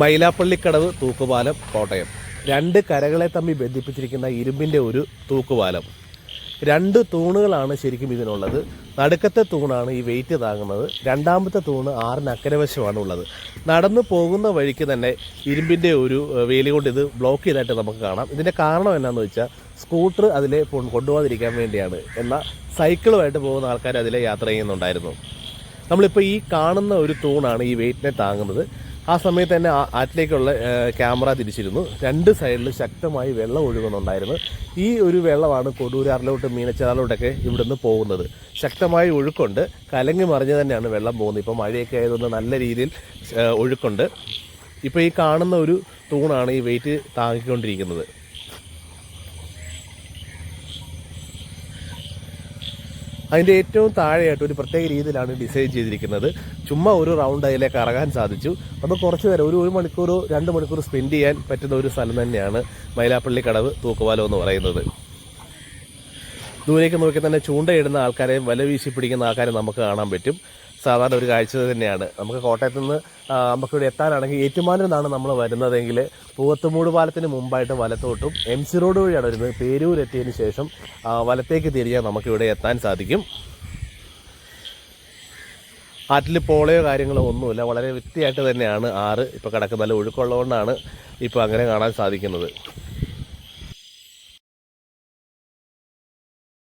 മൈലാപ്പള്ളിക്കടവ് തൂക്കുപാലം കോട്ടയം. രണ്ട് കരകളെ തമ്മിൽ ബന്ധിപ്പിച്ചിരിക്കുന്ന ഇരുമ്പിന്റെ ഒരു തൂക്കുപാലം. രണ്ട് തൂണുകളാണ് ശരിക്കും ഇതിനുള്ളത്. നടുക്കത്തെ തൂണാണ് ഈ വെയിറ്റ് താങ്ങുന്നത്. രണ്ടാമത്തെ തൂണ് ആറിന് അക്കരവശമാണ് ഉള്ളത്. നടന്നു പോകുന്ന വഴിക്ക് തന്നെ ഇരുമ്പിന്റെ ഒരു വേലി കൊണ്ട് ഇത് ബ്ലോക്ക് ചെയ്തായിട്ട് നമുക്ക് കാണാം. ഇതിന്റെ കാരണം എന്നാന്ന് വെച്ചാൽ സ്കൂട്ടർ അതിലെ കൊണ്ടുപോകാതിരിക്കാൻ വേണ്ടിയാണ് എന്നാൽ സൈക്കിളുമായിട്ട് പോകുന്ന ആൾക്കാർ അതിലെ യാത്ര ചെയ്യുന്നുണ്ടായിരുന്നു. നമ്മളിപ്പോൾ ഈ കാണുന്ന ഒരു തൂണാണ് ഈ വെയിറ്റിനെ താങ്ങുന്നത്. ആ സമയത്ത് തന്നെ ആറ്റിലേക്കുള്ള ക്യാമറ തിരിച്ചിരുന്നു. രണ്ട് സൈഡിൽ ശക്തമായി വെള്ളം ഒഴുകുന്നുണ്ടായിരുന്നു. ഈ ഒരു വെള്ളമാണ് കൊടൂരാറിലോട്ട് മീനച്ചാറിലോട്ടൊക്കെ ഇവിടുന്ന് പോകുന്നത്. ശക്തമായി ഒഴുക്കുണ്ട്. കലങ്ങി മറിഞ്ഞ് തന്നെയാണ് വെള്ളം പോകുന്നത്. ഇപ്പോൾ മഴയൊക്കെ ആയതുകൊണ്ട് നല്ല രീതിയിൽ ഒഴുക്കുണ്ട്. ഇപ്പോൾ ഈ കാണുന്ന ഒരു തൂണാണ് ഈ വെയിറ്റ് താങ്ങിക്കൊണ്ടിരിക്കുന്നത്. അതിന്റെ ഏറ്റവും താഴെയായിട്ട് ഒരു പ്രത്യേക രീതിയിലാണ് ഡിസൈൻ ചെയ്തിരിക്കുന്നത്. ചുമ്മാ ഒരു റൗണ്ട് അതിലേക്ക് ഇറങ്ങാൻ സാധിച്ചു. അപ്പോൾ കുറച്ച് നേരം ഒരു ഒരു മണിക്കൂർ രണ്ട് മണിക്കൂർ സ്പെൻഡ് ചെയ്യാൻ പറ്റുന്ന ഒരു സ്ഥലം തന്നെയാണ് മൈലാപ്പള്ളി കടവ് തൂക്കുവാലോ എന്ന് പറയുന്നത്. ദൂരേക്ക് നോക്കി തന്നെ ചൂണ്ടയിടുന്ന ആൾക്കാരെയും വല വീശി പിടിക്കുന്ന ആൾക്കാരെ നമുക്ക് കാണാൻ പറ്റും. സാധാരണ ഒരു കാഴ്ച തന്നെയാണ്. നമുക്ക് കോട്ടയത്ത് നിന്ന് നമുക്കിവിടെ എത്താനാണെങ്കിൽ ഏറ്റുമാനിൽ നിന്നാണ് നമ്മൾ വരുന്നതെങ്കിൽ പൂവത്തുമൂട് പാലത്തിന് മുമ്പായിട്ട് വലത്തോട്ടും എം സി റോഡ് വഴിയാണ് വരുന്നത്. പേരൂർ എത്തിയതിന് ശേഷം വലത്തേക്ക് തിരിയാൻ നമുക്കിവിടെ എത്താൻ സാധിക്കും. ആറ്റിൽ പോളയോ കാര്യങ്ങളോ ഒന്നുമില്ല. വളരെ വൃത്തിയായിട്ട് തന്നെയാണ് ആറ് ഇപ്പോൾ കിടക്കുന്നത്. നല്ല ഒഴുക്കുള്ളതുകൊണ്ടാണ് ഇപ്പോൾ അങ്ങനെ കാണാൻ സാധിക്കുന്നത്.